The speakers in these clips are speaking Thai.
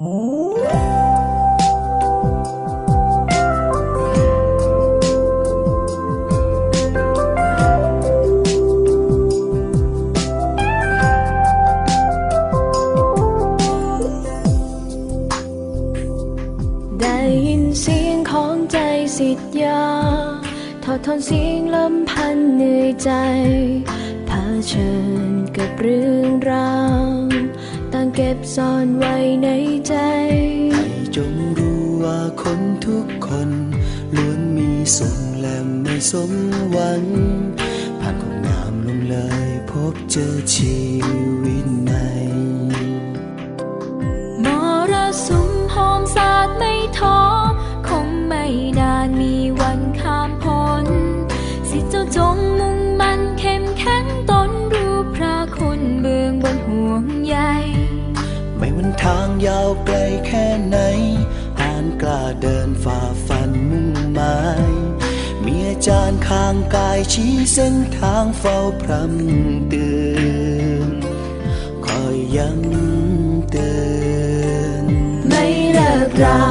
ได้ยินเสียงของใจสิทธยา ถอดถอนเสียงลำพันเหนื่อยใจเผชิญกับเรื่องราว ก็บซ่อนไว้ในใจ ให้จงรู้ว่าคนทุกคนล้วนมีสุขและไม่สมหวังผ่านความงามลงเลยพบเจอชีวิตาวไกลแค่ไหน หานกล้าเดินฝ่าฟันมุ่งหมายมีอาจารย์ข้างกายชี้เส้นทางเฝ้าพรำเตือนคอยย้ำเตือนไม่เลิกรา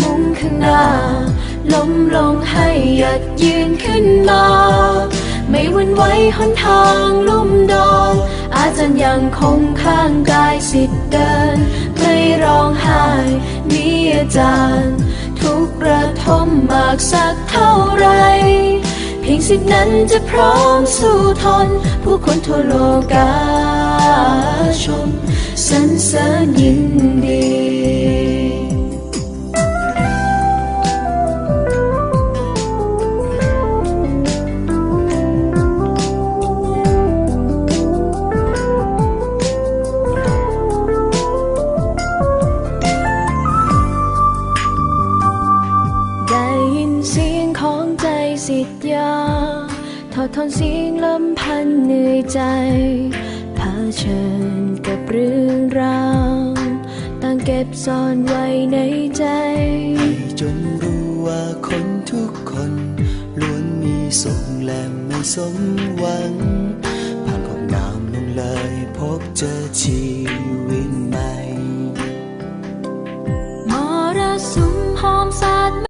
มุ่งข้างหน้าล้มลงให้หยัดยืนขึ้นมา ไม่วันไหวหนทางลุ่มดอง อาจารย์ยังคงข้างกายสิทธิ์เดิน ไม่ร้องไห้มีอาจารย์ ทุกระทมมากสักเท่าไร เพียงสิทธินั้นจะพร้อมสู้ทน ผู้คนทั่วโลกาชมสรรเสริญยินดี ทนเสียงลำพันเหนื่อยใจผ่าเชิญกับเรื่องราวตั้งเก็บซ่อนไว้ในใจให้จนรู้ว่าคนทุกคนล้วนมีสุขและไม่สมหวังผ่านความงามลงเลยพบเจอชีวิตใหม่มรสุมหอมสาด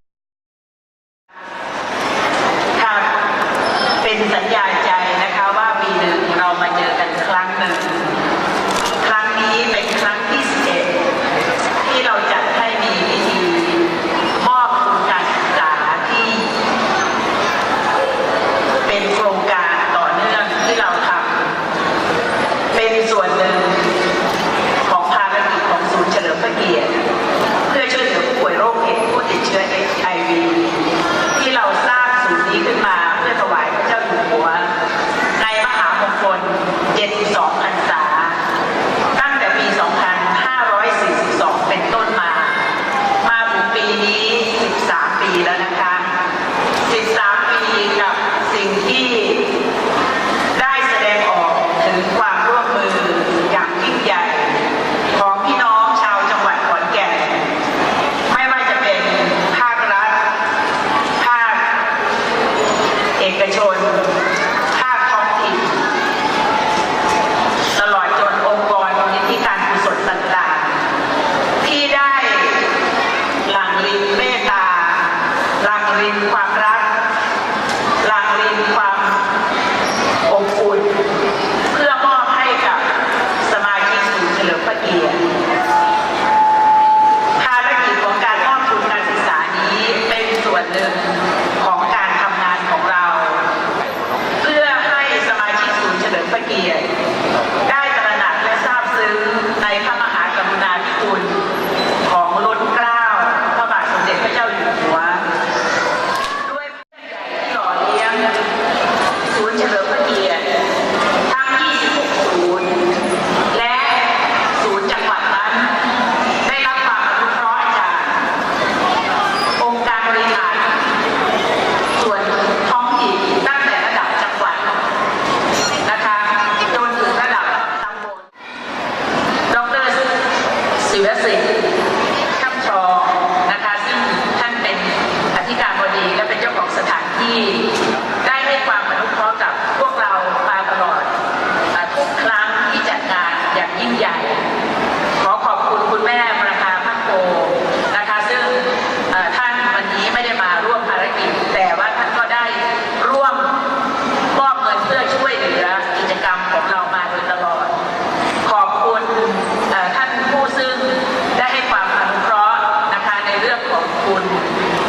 ล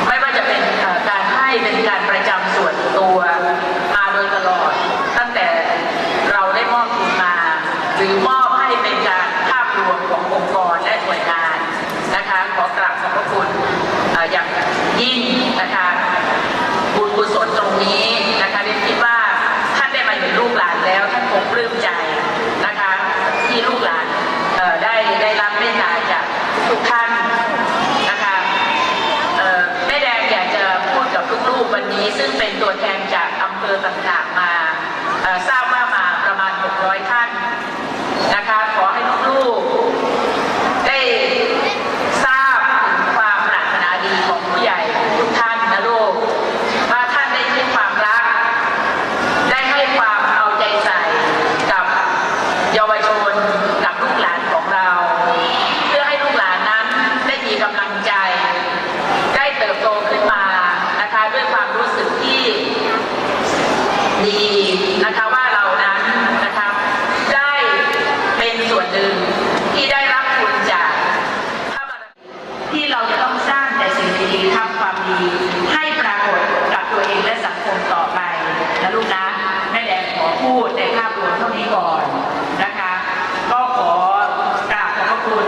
ไม่ว่าจะเป็นการให้เป็นการประจำส่วนตัวมาโดยตลอด ตั้งแต่เราได้มอบทุนมา หรือมอบให้เป็นการภาพรวมขององค์กรและหน่วยงานนะคะขอกราบขอบพระคุณอย่างยิ่งนะคะบุญกุศลตรงนี้ นะลูกนะแม่แดงขอพูดในภาพรวมเท่านี้ก่อนนะคะ ก็ขอกราบขอบพระคุณ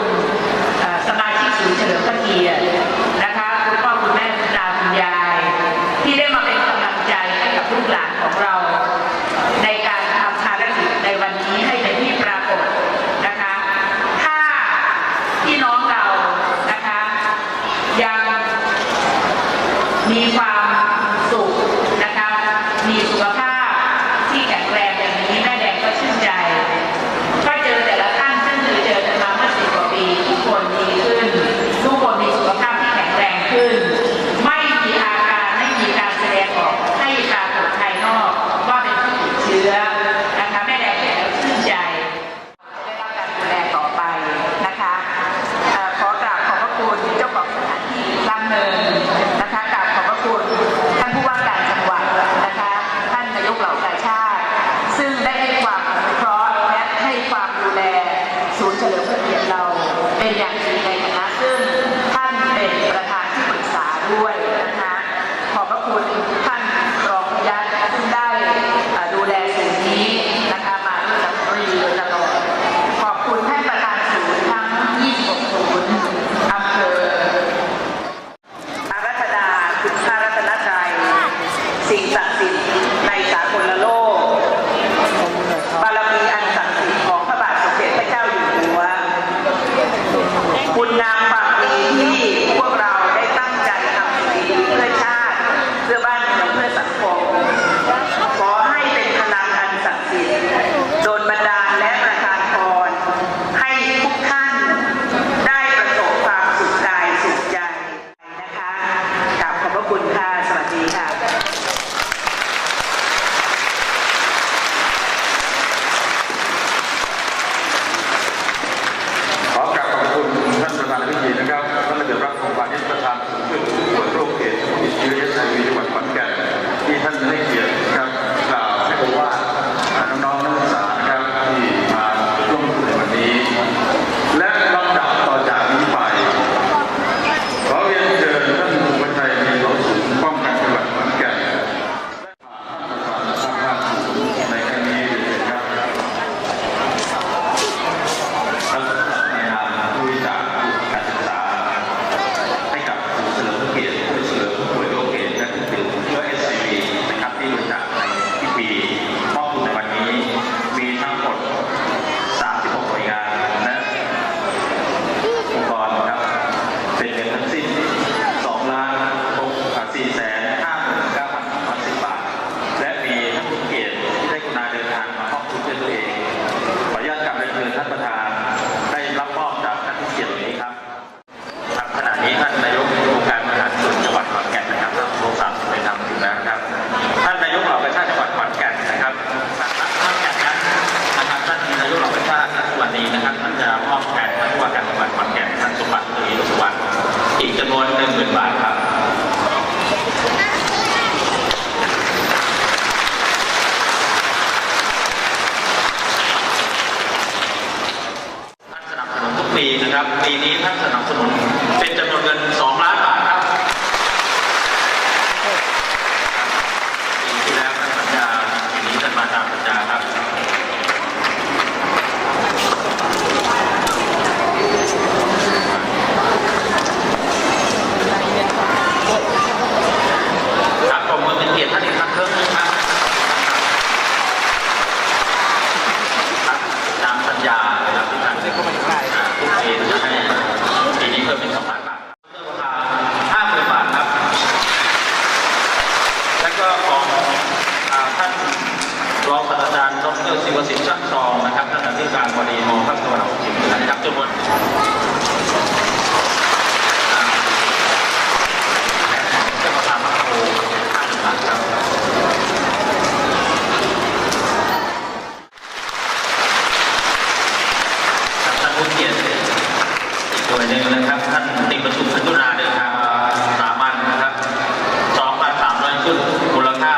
สมาชิกศูนย์เฉลิมพระเกียรติ นะครับ ท่านติประชุมพัฒนาเดินทางมาสามัญนะครับ2,300ชุดมูลค่า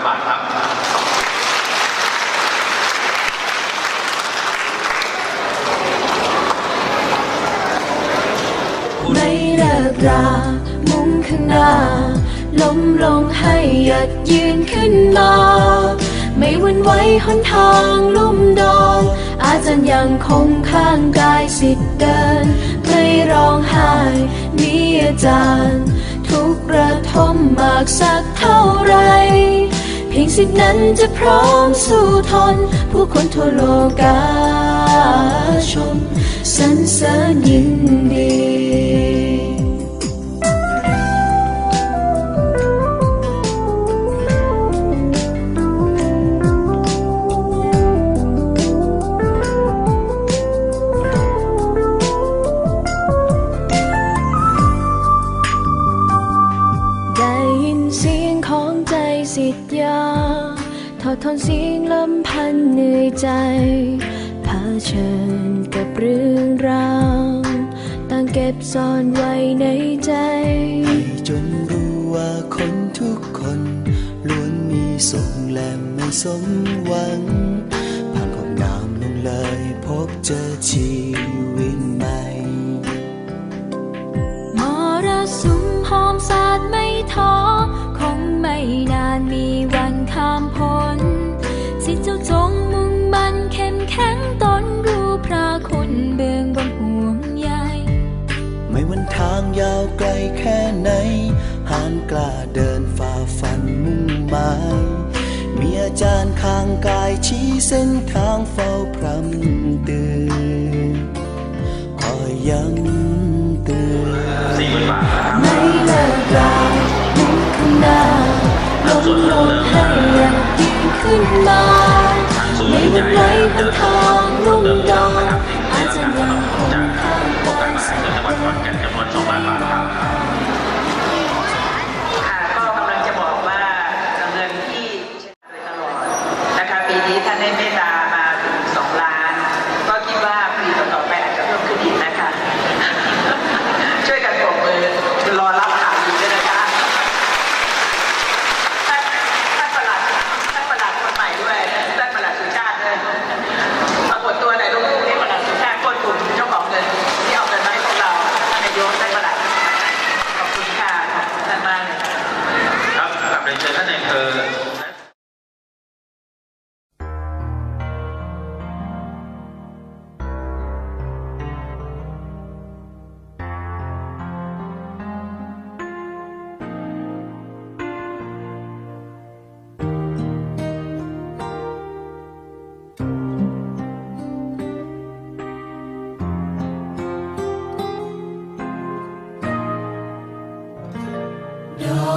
264,500บาทครับไม่เลิกรามุ่งข้างหน้าล้มลงให้หยัดยืนขึ้นมา ไม่วันไหวหนทางลุ่มดอนอา จารย์ยังคงข้างกายสิทธิ์เดินไม่ร้องไห้มีอาจารย์ ทุกระทมมากสักเท่าไร เพียงสิทธินั้นจะพร้อมสู้ทน ผู้คนทั่วโลกาชมสรรเสริญยินดี อนเสียงลำพันเหนื่อยใจเผชิญกับเรื่องราวต่างเก็บซ่อนไว้ในใจ จนรู้ว่าคนทุกคนล้วนมีสุขและไม่สมหวัง ผ่านความงามลงเลยพบเจอชี ไหวันไหวหนทองลุ่มดอนอาจจะยังคงข้างโครงกาการยมหาสิวิทยาลัยจังหวัดขอนแก่น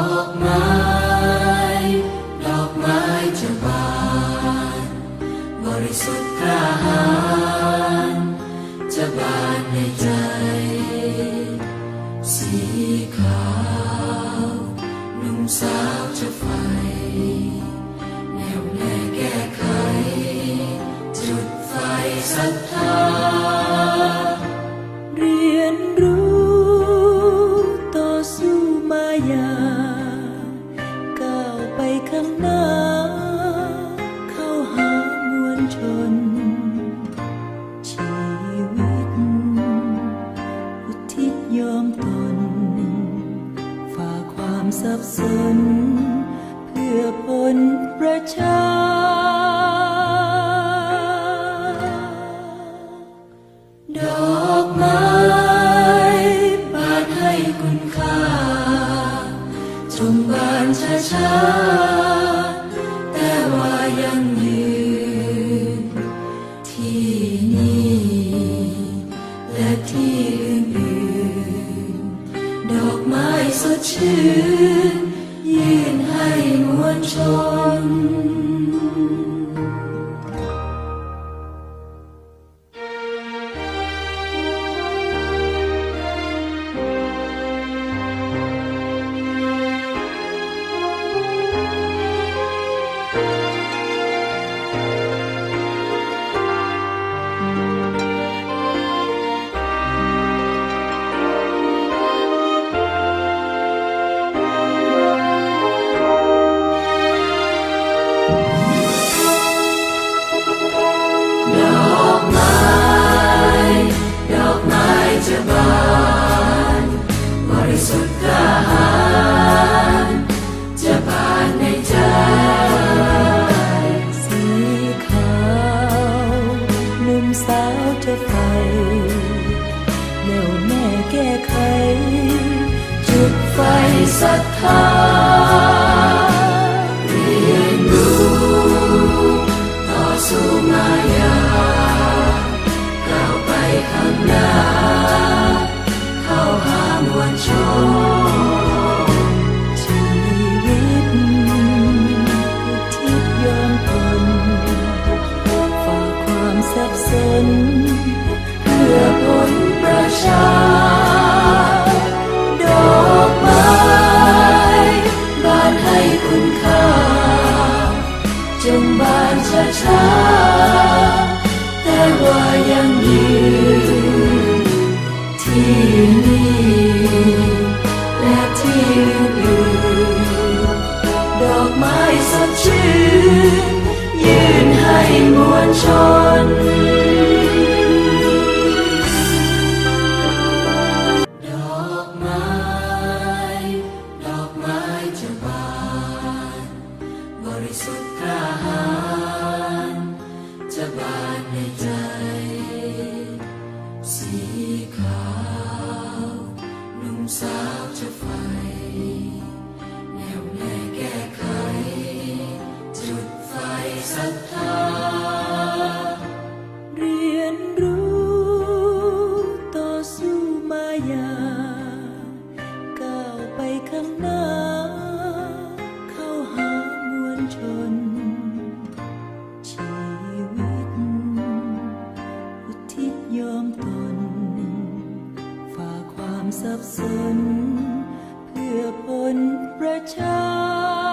ดอ ค ม น เพื่อผลประชา ดอกไม้บานให้คุณค่า จงบานช้าช้า Santa. ความสับสน เพื่อผลประชา